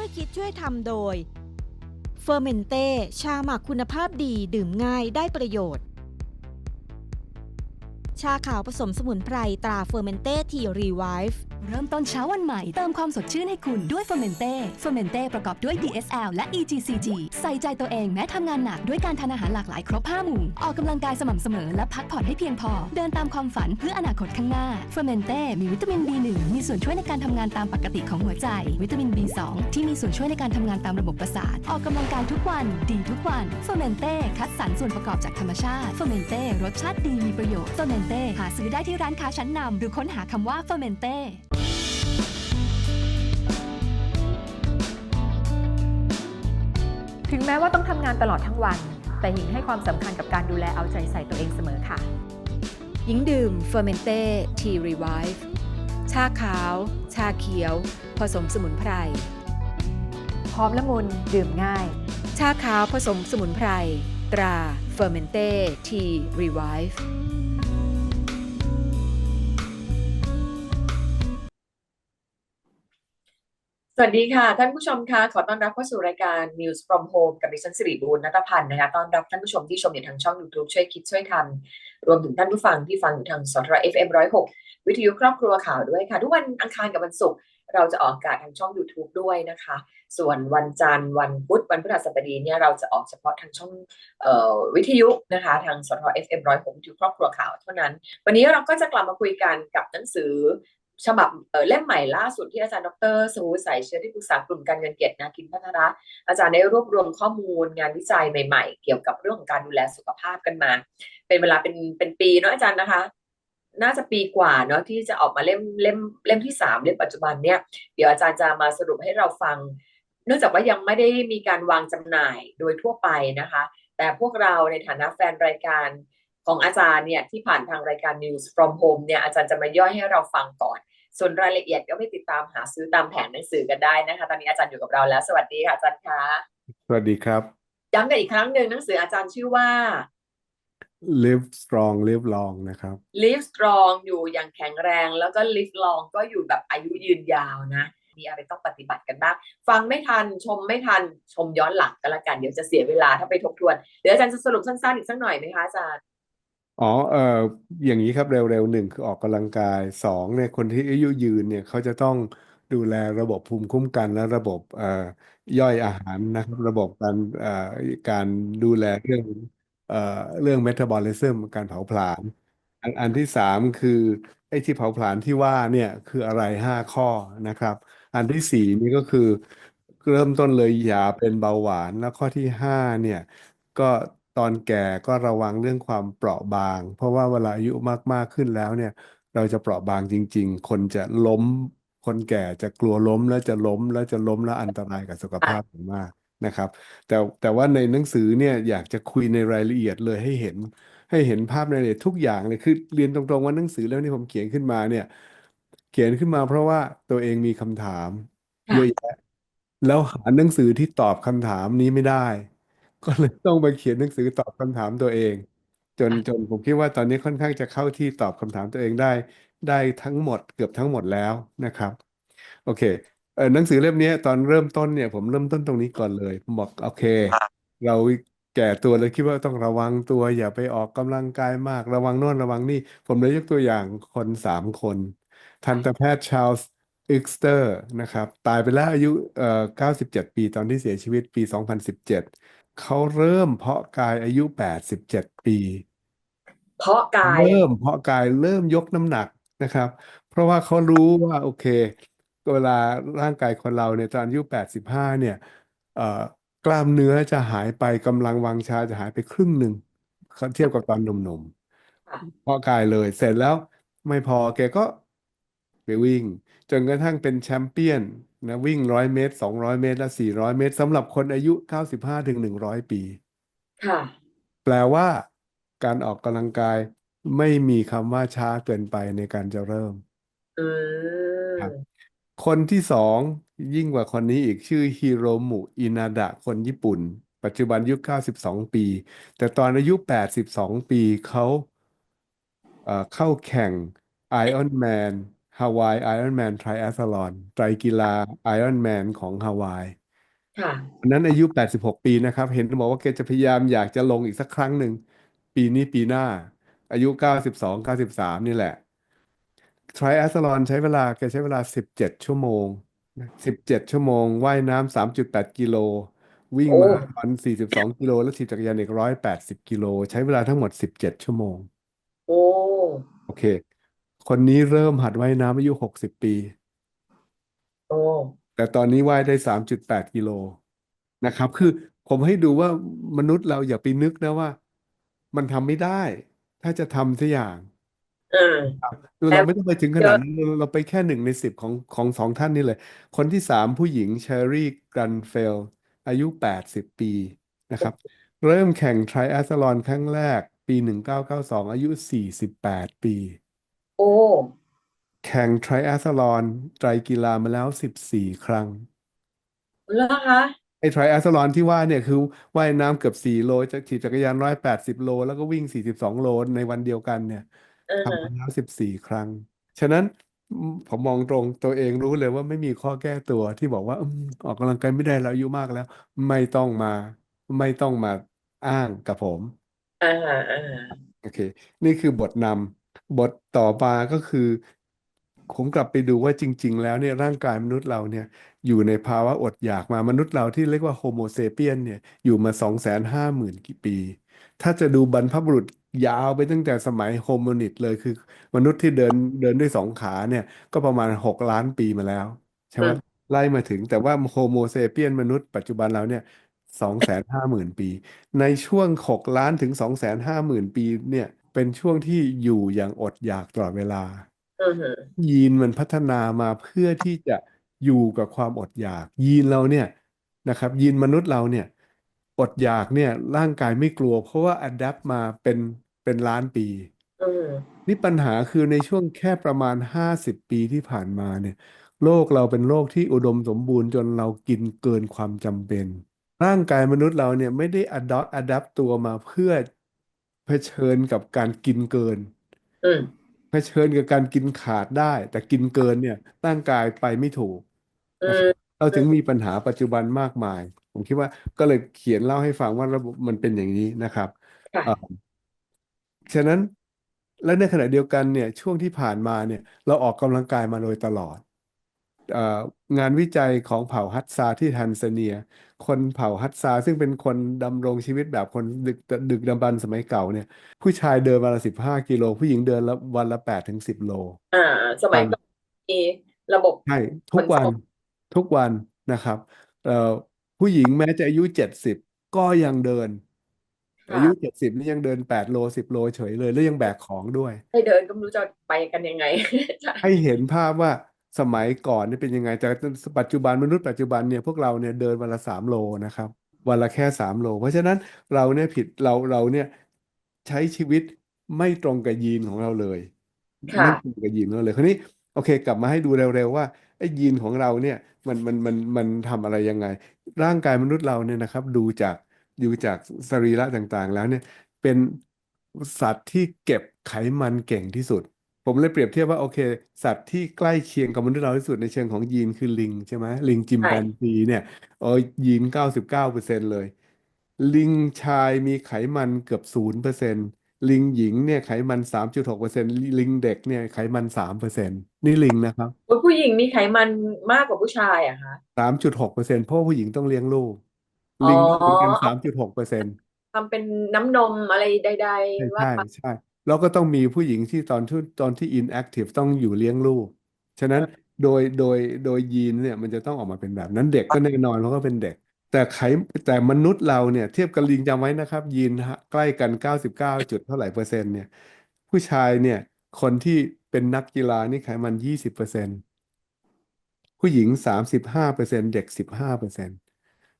ช่วยคิดช่วยทำโดยเฟอร์เมนเต้ชาหมักคุณภาพดีดื่มง่ายได้ประโยชน์ ชาขาวผสมสมุนไพรตราเฟอร์เมนเต้ทีรีไวฟ์เริ่มต้นเช้าวันใหม่ เติมความสดชื่นให้คุณด้วยเฟอร์เมนเต้เฟอร์เมนเต้ประกอบด้วย DSL และ EGCG ใส่ใจตัวเองแม้ทำงานหนักด้วยการทานอาหารหลากหลายครบ5หมู่ ออกกำลังกายสม่ำเสมอและพักผ่อนให้เพียงพอ เดินตามความฝันเพื่ออนาคตข้างหน้าเฟอร์เมนเต้มีวิตามิน B1 มีส่วนช่วยในการทำงานตามปกติของหัวใจ วิตามิน B2 ที่มีส่วนช่วยในการทำงานตามระบบประสาท ออกกำลังกายทุกวัน ดีทุกวันเฟอร์เมนเต้คัดสรรส่วนประกอบจากธรรมชาติเฟอร์เมนเต้รสชาติดีมีประโยชน์เฟอร์เมนเต้หาซื้อได้ที่ร้านค้าชั้นนำหรือค้นหาคำว่าเฟอร์เมนเต้ ถึงแม้ว่าต้องทำงานตลอดทั้งวัน แต่หญิงให้ความสำคัญกับการดูแลเอาใจใส่ตัวเองเสมอค่ะ หญิงดื่มเฟอร์เมนเต้ทีรีไวฟ์ชาขาว ชาเขียว ผสมสมุนไพรหอมละมุนดื่มง่าย ชาขาวผสมสมุนไพร ตราเฟอร์เมนเต้ทีรีไวฟ์ วัสดีค่ะ ท่านผู้ชมคะขอต้อนรับเข้าสู่รายการ News from Home กับดิฉันสิริบูรณ์นัตพันธ์นะคะต้อนรับท่านผู้ชมที่ชมอยู่ทางช่อง YouTube ช่วยคิดช่วยทำรวมถึงท่านผู้ฟังที่ฟังอยู่ทางสทร FM 106 วิทยุครอบครัวข่าวด้วยค่ะ ทุกวันอังคารกับวันศุกร์เราจะออกอากาศทางช่อง YouTube ด้วยนะคะ ส่วนวันจันทร์วันพุธวันพฤหัสบดีเนี่ยเราจะออกเฉพาะทางช่องเอ่อวิทยุนะคะทางสทร FM 106วิทยุครอบครัวข่าวเท่านั้น วันนี้เราก็จะกลับมาคุยกันกับหนังสือ ฉบับเล่มใหม่ล่าสุดที่อาจารย์ดรสมุทรสายเชื้อที่ปรึกษากลุ่มการเงินเกียรตินาคินพัฒระอาจารย์ได้รวบรวมข้อมูลงานวิจัยใหม่ ๆ เกี่ยวกับเรื่องของการดูแลสุขภาพกันมา เป็นเวลาเป็นเป็นปีเนาะอาจารย์นะคะ น่าจะปีกว่าเนาะที่จะออกมาเล่มเล่มเล่มที่สามเล่มปัจจุบันเนี่ยเดี๋ยวอาจารย์จะมาสรุปให้เราฟัง เนื่องจากว่ายังไม่ได้มีการวางจำหน่ายโดยทั่วไปนะคะ แต่พวกเราในฐานะแฟนรายการของอาจารย์เนี่ยที่ผ่านทางรายการ News from Home เนี่ยอาจารย์จะมาย่อยให้เราฟังก่อน ส่วนรายละเอียดก็ไปติดตามหาซื้อตามแผงหนังสือกันได้นะคะ ตอนนี้อาจารย์อยู่กับเราแล้ว สวัสดีค่ะอาจารย์คะสวัสดีครับย้ำกันอีกครั้งหนึ่งหนังสืออาจารย์ชื่อว่า live strong live long นะครับ Live Strong อยู่อย่างแข็งแรง แล้วก็ Live Long ก็อยู่แบบอายุยืนยาวนะ มีอะไรต้องปฏิบัติกันบ้าง ฟังไม่ทันชมไม่ทันชมย้อนหลังกันละกัน เดี๋ยวจะเสียเวลาถ้าไปทบทวน เดี๋ยวอาจารย์จะสรุปสั้นๆอีกสักหน่อยไหมคะอาจารย์ อ๋อ เอ่อ อย่างนี้ครับเร็วๆหนึ่งคือออกกำลังกายสองเนี่ยคนที่อายุยืนเนี่ยเขาจะต้องดูแลระบบภูมิคุ้มกันและระบบเอ่อย่อยอาหารนะครับ ระบบการเอ่อการดูแลเรื่องเอ่อเรื่องเมตาบอลิซึมการเผาผลาญอันอันที่สามคือไอ้ที่เผาผลาญที่ว่าเนี่ยคืออะไรห้าข้อนะครับ อันที่สี่นี่ก็คือเริ่มต้นเลยอย่าเป็นเบาหวานแล้วข้อที่ห้าเนี่ย ก็ อนแก่ก็ระวังเรื่องความเปราะบาง เพราะว่าเวลาอายุมากๆขึ้นแล้วเนี่ย เราจะเปราะบางจริง ๆ คนจะล้ม คนแก่จะกลัวล้มแล้วจะล้มแล้วจะล้มแล้วอันตรายกับสุขภาพมากนะครับ แต่แต่ว่าในหนังสือเนี่ยอยากจะคุยในรายละเอียดเลยให้เห็น ให้เห็นภาพในรายละเอียดทุกอย่างเลยคือเรียนตรงๆว่าหนังสือเล่มที่ผมเขียนขึ้นมาเนี่ย เขียนขึ้นมาเพราะว่าตัวเองมีคำถามเยอะแยะแล้วหาหนังสือที่ตอบคำถามนี้ไม่ได้ ก็เลยต้องมาเขียนหนังสือตอบคำถามตัวเอง จน จนผมคิดว่าตอนนี้ค่อนข้างจะเข้าที่ตอบคำถามตัวเองได้ ได้ทั้งหมดเกือบทั้งหมดแล้วนะครับ โอเคเออหนังสือเล่มนี้ตอนเริ่มต้นเนี่ย ผมเริ่มต้นตรงนี้ก่อนเลยผมบอกโอเค เราแก่ตัวแล้วคิดว่าต้องระวังตัวอย่าไปออกกำลังกายมากระวังโน่นระวังนี่ ผมเลยยกตัวอย่างคนสามคนทันตแพทย์ชาร์ลส์อิกสเตอร์นะครับ ตายไปแล้วอายุเอ่อ97 ปีตอนที่เสียชีวิตปี 2017 เขาเริ่มเพาะกายอายุ87ปี เพาะกาย เริ่มเพาะกายเริ่มยกน้ำหนักนะครับ เพราะว่าเขารู้ว่าโอเค เวลาร่างกายคนเราเนี่ยตอนอายุ85เนี่ยเอ่อกล้ามเนื้อจะหายไปกำลังวังชาจะหายไปครึ่งหนึ่งเทียบกับตอนหนุ่มค่ะ ๆเพาะกายเลยเสร็จแล้วไม่พอแกก็ไปวิ่ง จนกระทั่งเป็นแชมเปี้ยน นะวิ่งร้อยเมตรสองร้อยเมตร และสี่ร้อยเมตรสำหรับคนอายุ95ถึง100ปี ค่ะ แปลว่า การออกกำลังกายไม่มีคำว่าช้าเกินไปในการจะเริ่มอืมครับ คนที่สองยิ่งกว่าคนนี้อีกชื่อฮิโรมุอินาดะคนญี่ปุ่น ปัจจุบันอายุ92 ปี แต่ตอนอายุ 82 ปีเขาเอ่อเข้าแข่ง Ironman Hawaii Ironman Triathlon ไตรกีฬา Ironman ของฮาวายค่ะอันนั้นอายุ 86 ปีนะครับ เห็นบอกว่าแกจะพยายามอยากจะลงอีกสักครั้งหนึ่ง ปีนี้ปีหน้า อายุ 92 93 นี่แหละ Triathlon ใช้เวลาแกใช้เวลา 17 ชั่วโมง 17 ชั่วโมง ว่ายน้ำ3.8 กิโล วิ่งโอ้มาราธอน42 กิโล แล้วขี่จักรยานอีก180 กิโล ใช้เวลาทั้งหมด 17 ชั่วโมง โอ้ โอเค คนนี้เริ่มหัดว่ายน้ำอายุ60ปี โอ้แต่ตอนนี้ว่ายได้3.8กิโลนะครับ คือผมให้ดูว่ามนุษย์เราอย่าไปนึกนะว่า มันทำไม่ได้ ถ้าจะทำสักอย่าง เออ คือแล้เราวไม่ต้องไปถึงขนาดนั้นเราเราไปแค่หนึ่งในสิบของของสองท่านนี่เลย คนที่สามผู้หญิงเชอรี่กันเฟลอายุ80ปีนะครับ เริ่มแข่งไทรแอสลอนครั้งแรก ปี1992อายุ48ปี โอ้ แข่งไทรแอสลอนไตรกีฬามาแล้ว14ครั้ง แล้วคะ ไอ้ไทรแอสลอนที่ว่าเนี่ยคือว่ายน้ำเกือบ4โลจะขี่จักรยาน180โล แล้วก็วิ่ง42โลในวันเดียวกันเนี่ยเออทำมาแล้ว14ครั้ง ฉะนั้นอืมผมมองตรงตัวเองรู้เลยว่าไม่มีข้อแก้ตัวที่บอกว่าอืมออกกำลังกายไม่ได้แล้วอายุมากแล้ว ไม่ต้องมา ไม่ต้องมาอ้างกับผม อ่าอ่าโอเค นี่คือบทนำ บทต่อมาก็คือ ผมกลับไปดูว่าจริง ๆ แล้วเนี่ยร่างกายมนุษย์เราเนี่ยอยู่ในภาวะอดอยากมามนุษย์เราที่เรียกว่าโฮโมเซเปียนเนี่ยอยู่มาสองแสนห้าหมื่นกี่ปี ถ้าจะดูบรรพบุรุษยาวไปตั้งแต่สมัยโฮโมนิดเลยคือ มนุษย์ที่เดินเดินด้วยสองขาเนี่ยก็ประมาณหกล้านปีมาแล้วใช่ไหมไล่มาถึงแต่ว่าโฮโมเซเปียนมนุษย์ปัจจุบันเราเนี่ยสองแสนห้าหมื่นปี ในช่วงหกล้านถึงสองแสนห้าหมื่นปีเนี่ย เป็นช่วงที่อยู่อย่างอดอยากตลอดเวลาอือฮึยีนมันพัฒนามาเพื่อที่จะอยู่กับความอดอยาก ยีนเราเนี่ยนะครับ ยีนมนุษย์เราเนี่ย อดอยากเนี่ยร่างกายไม่กลัว เพราะว่าอัดแอปมาเป็นเป็นล้านปีอืมนี่ปัญหาคือในช่วงแค่ประมาณ50ปีที่ผ่านมาเนี่ย โลกเราเป็นโลกที่อุดมสมบูรณ์จนเรากินเกินความจำเป็น ร่างกายมนุษย์เราเนี่ยไม่ได้อัดอัดตัวมาเพื่อ เผชิญกับการกินเกิน อืมเผชิญกับการกินขาดได้ แต่กินเกินเนี่ยร่างกายไปไม่ถูกอืนะคมรับเราถึงมีปัญหาปัจจุบันมากมาย ผมคิดว่าก็เลยเขียนเล่าให้ฟังว่าระบบมันเป็นอย่างนี้นะครับค่ะ เอ่อฉะนั้นและในขณะเดียวกันเนี่ยช่วงที่ผ่านมาเนี่ย เราออกกำลังกายมาโดยตลอดเอ่อ งานวิจัยของเผ่าฮัตซาที่แทนซาเนีย คนเผ่าฮัตซาซึ่งเป็นคนดำรงชีวิตแบบคนดึกดึกดำบรรพ์สมัยเก่าเนี่ย ผู้ชายเดินวันละสิบห้ากิโล ผู้หญิงเดินละวันละแปดถึงสิบโล อ่า สมัยก่อนมีระบบใช่ทุกวันขนส่งทุกวันนะครับเอ่อผู้หญิงแม้จะอายุเจ็ดสิบก็ยังเดินค่ะอายุเจ็ดสิบนี่ยังเดินแปดโลสิบโลเฉยเลย แล้วยังแบกของด้วยให้เดินก็ไม่รู้จะไปกันยังไงใช่ให้เห็นภาพว่า สมัยก่อนนี่เป็นยังไงแต่ปัจจุบันมนุษย์ปัจจุบันเนี่ยพวกเราเนี่ยเดินวันละสามโลนะครับ วันละแค่สามโล เพราะฉะนั้นเราเนี่ยผิดเราเราเนี่ยใช้ชีวิตไม่ตรงกับยีนของเราเลยค่ะไม่ตรงกับยีนของเราเลยคราวนี้โอเค กลับมาให้ดูเร็วๆว่าไอ้ยีนของเราเนี่ยมันมันมันมันทำอะไรยังไง ร่างกายมนุษย์เราเนี่ยนะครับ ดูจากดูจากสรีระต่างๆ แล้วเนี่ยเป็นสัตว์ที่เก็บไขมันเก่งที่สุด ผมเลยเปรียบเทียบว่าโอเค สัตว์ที่ใกล้เคียงกับมนุษย์เราที่สุดในเชิงของยีนคือลิงใช่ไหมลิงจิมแปนซีเนี่ยเออยีนเก้าสิบเก้าเปอร์เซ็นต์เลย ลิงชายมีไขมันเกือบศูนย์เปอร์เซ็นต์ลิงหญิงเนี่ยไขมันสามจุดหกเปอร์เซ็นต์ลิงเด็กเนี่ยไขมันสามเปอร์เซ็นต์นี่ลิงนะครับโอ้ยผู้หญิงมีไขมันมากกว่าผู้ชายอะคะสามจุดหกเปอร์เซ็นต์เพราะว่าผู้หญิงต้องเลี้ยงลูกอ๋อลิงก็เหมือนกันสามจุดหกเปอร์เซ็นต์ทำเป็นน้ำนมอะไรใดใช่ๆว่าใช่ไปใช่ แล้วก็ต้องมีผู้หญิงที่ตอนที่ตอนที่ inactive ต้องอยู่เลี้ยงลูก ฉะนั้นโดยโดยโดยยีนเนี่ยมันจะต้องออกมาเป็นแบบนั้นเด็กก็แน่นอนเราก็เป็นเด็ก แต่ไขแต่มนุษย์เราเนี่ยเทียบกับลิงจำไว้นะครับ ยีนใกล้กัน 99 จุดเท่าไหร่เปอร์เซ็นต์เนี่ยผู้ชายเนี่ยคนที่เป็นนักกีฬานี่ไขมัน 20เปอร์เซ็นต์ผู้หญิง 35เปอร์เซ็นต์เด็ก 15เปอร์เซ็นต์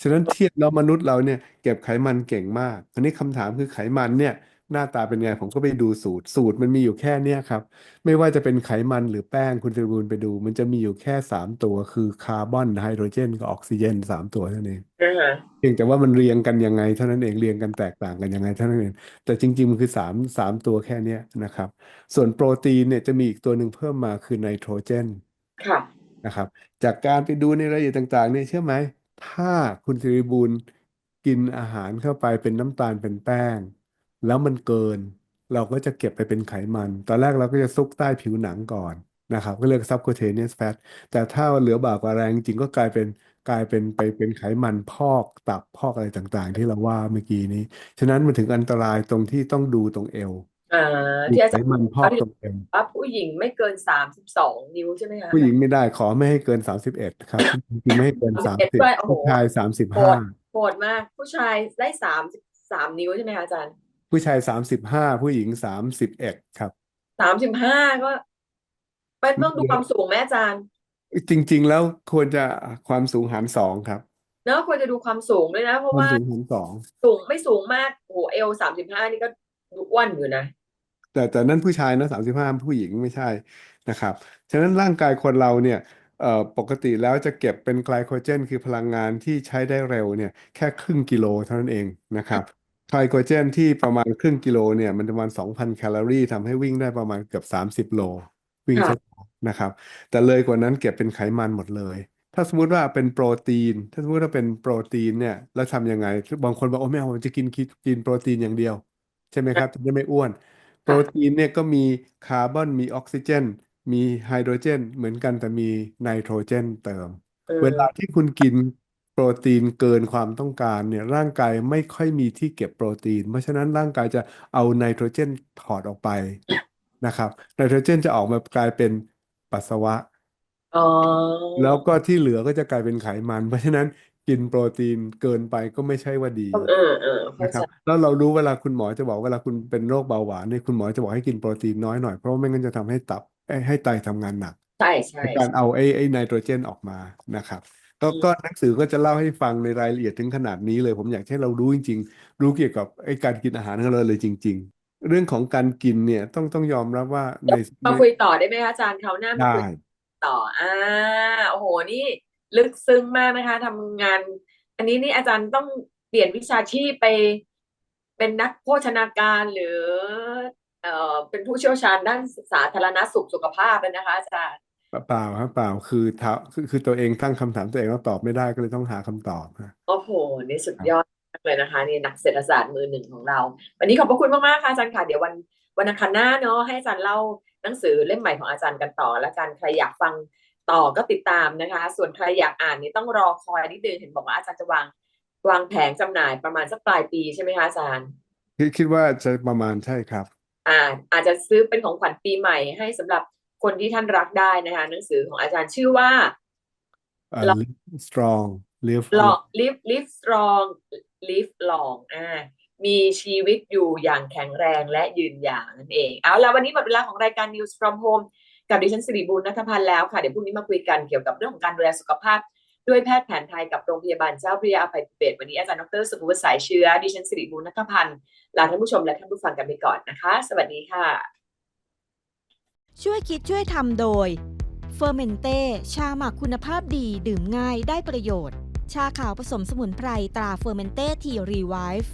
ฉะนั้นเทียบแล้วมนุษย์เราเนี่ยเก็บไขมันเก่งมาก อันนี้คำถามคือไขมันเนี่ย หน้าตาเป็นไงผมก็ไปดูสูตร สูตรมันมีอยู่แค่เนี้ยครับ ไม่ว่าจะเป็นไขมันหรือแป้งคุณตระบูลไปดู มันจะมีอยู่แค่สามตัวคือคาร์บอนไฮโดรเจนกับออกซิเจนสามตัวเท่านั้นเองอ่าฮะเพียงแต่ว่ามันเรียงกันยังไงเท่านั้นเองเรียงกันแตกต่างกันยังไงเท่านั้นเองแต่จริงๆมันคือสามสามตัวแค่เนี้ยนะครับ ส่วนโปรตีนเนี่ยจะมีอีกตัวหนึ่งเพิ่มมาคือไนโตรเจนค่ะนะครับ จากการไปดูในรายละเอียดต่างๆเนี่ยเชื่อไหมถ้าคุณสิริบูลกินอาหารเข้าไปเป็นน้ำตาลเป็นแป้ง แล้วมันเกิน เราก็จะเก็บไปเป็นไขมัน ตอนแรกเราก็จะซุกใต้ผิวหนังก่อนนะครับก็เรียก subcutaneous fat แต่ถ้าเหลือบ่ากว่าแรงจริงก็กลายเป็นกลายเป็นไปเป็นไขมันพอกตับพอกอะไรต่างๆ ที่เราว่าเมื่อกี้นี้ ฉะนั้นมันถึงอันตรายตรงที่ต้องดูตรงเอวอ่าดูที่อาไขจารย์มันพอกตรงเอวว่าผู้หญิงไม่เกินสามสิบสองนิ้วใช่ไหมคะผู้หญิงไม่ได้ขอไม่ให้เกินสามสิบเอ็ดครับจริงๆไม่ให้เกินสาม31สิบด้วยโอ้โหผู้ชายสามสิบโหห้าดโหดมาก ผู้ชายได้สามสามนิ้วใช่ไหมคะอาจารย์ ผู้ชายสามสิบห้าผู้หญิงสามสิบเอ็ดครับ สามสิบห้าก็เป็นต้องดูความสูงไหมอาจารย์จริง ๆ แล้วควรจะความสูงหารสองครับ เนอะควรจะดูความสูงด้วยนะ เพราะความว่าสูงหารสองสูงไม่สูงมากโอ้โหเอลสามสิบห้านี่ก็ดูอ้วนอยู่นะ แต่แต่นั่นผู้ชายนะสามสิบห้าผู้หญิงไม่ใช่นะครับ ฉะนั้นร่างกายคนเราเนี่ยเอ่อปกติแล้วจะเก็บเป็นไกลโคเจน คือพลังงานที่ใช้ได้เร็วเนี่ยแค่ครึ่งกิโลเท่านั้นเองนะครับ ไกลโคเจนที่ประมาณครึ่งกิโลเนี่ยมันประมาณ2,000แคลอรี่ทำให้วิ่งได้ประมาณเกือบ30โล วิ่งค่ะช้าๆนะครับ แต่เลยกว่านั้นเก็บเป็นไขมันหมดเลย ถ้าสมมุติว่าเป็นโปรตีน ถ้าสมมติว่าเป็นโปรตีนเนี่ยแล้วทำยังไง บางคนบอกโอ้ไม่เอาผมจะกินกินโปรตีนอย่างเดียว ใช่ไหมครับจะได้ไม่อ้วน โปรตีนเนี่ยก็มีคาร์บอนมีออกซิเจน มีไฮโดรเจน เหมือนกันแต่มีไนโตรเจนเติมเออเวลาที่คุณกิน โปรตีนเกินความต้องการเนี่ยร่างกายไม่ค่อยมีที่เก็บโปรตีน เพราะฉะนั้นร่างกายจะเอาไนโตรเจนถอดออกไปนะครับไนโตรเจนจะออกมากลายเป็นปัสสาวะอ๋อแล้วก็ที่เหลือก็จะกลายเป็นไขมัน เพราะฉะนั้นกินโปรตีนเกินไปก็ไม่ใช่ว่าดีเออเออเข้านะคใจรับแล้วเรารู้เวลาคุณหมอจะบอกเวลาคุณเป็นโรคเบาหวานเนี่ยคุณหมอจะบอกให้กินโปรตีนน้อยหน่อยเพราะว่าไม่งั้นจะทำให้ตับเอ้ยให้ไตทำงานหนักใช่ใช่ในการเอาไอ้ไอ้ไนโตรเจนออกมานะครับ ก็อืมก็หนังสือก็จะเล่าให้ฟังในรายละเอียดถึงขนาดนี้เลย ผมอยากให้เรารู้จริง ๆ รู้เกี่ยวกับไอ้การกินอาหารของเราเลยจริง ๆ เรื่องของการกินเนี่ยต้องต้องยอมรับว่าในมาคุยต่อได้ไหมคะอาจารย์คราวหน้ามาได้คุยต่ออ่าโอ้โหนี่ ลึกซึ้งมากนะคะทำงาน อันนี้นี่อาจารย์ต้องเปลี่ยนวิชาชีพไป เป็นนักโภชนาการหรือ เอ่อเป็นผู้เชี่ยวชาญด้านสาธารณสุขสุขภาพเลยนะคะอาจารย์ เปล่าครับเปล่าคือท้าคือคือตัวเองตั้งคำถามตัวเองแล้วตอบไม่ได้ก็เลยต้องหาคำตอบนะโอ้โห นี่สุดยอดมากเลยนะคะ นี่นักเศรษฐศาสตร์มือหนึ่งของเรา วันนี้ขอบพระคุณมากๆค่ะอาจารย์ค่ะ เดี๋ยววันวันอังคารหน้าเนาะให้อาจารย์เล่าหนังสือเล่มใหม่ของอาจารย์กันต่อ แล้วกันใครอยากฟังต่อก็ติดตามนะคะ ส่วนใครอยากอ่านนี่ต้องรอคอยนิดนึงเห็นบอกว่าอาจารย์จะวางวางแผงจำหน่ายประมาณสักปลายปีใช่ไหมคะอาจารย์ คิดคิดว่าจะประมาณใช่ครับ อ่าอาจจะซื้อเป็นของขวัญปีใหม่ให้สำหรับ คนที่ท่านรักได้นะคะ หนังสือของอาจารย์ชื่อว่าเอ่อเรา live strong live long live live strong live long อ่ามีชีวิตอยู่อย่างแข็งแรงและยืนยาวนั่นเอง เอาละวันนี้หมดเวลาของรายการ News from Home กับดิฉันสิริบูรณ์นัทพันธ์แล้วค่ะ เดี๋ยวพรุ่งนี้มาคุยกันเกี่ยวกับเรื่องของการดูแลสุขภาพ ด้วยแพทย์แผนไทยกับโรงพยาบาลเจ้าพระยาอภัยภูเบศรวันนี้อาจารย์ดรสุภวุฒิสายเชื้อดิฉันสิริบูรณ์นัทพันธ์ลาท่านผู้ชมและท่านผู้ฟังกันไปก่อนนะคะ สวัสดีค่ะ ช่วยคิดช่วยทำโดยเฟอร์เมนเต้ชาหมักคุณภาพดีดื่มง่ายได้ประโยชน์ ชาขาวผสมสมุนไพรตราเฟอร์เมนเต้ทีรีไวฟ์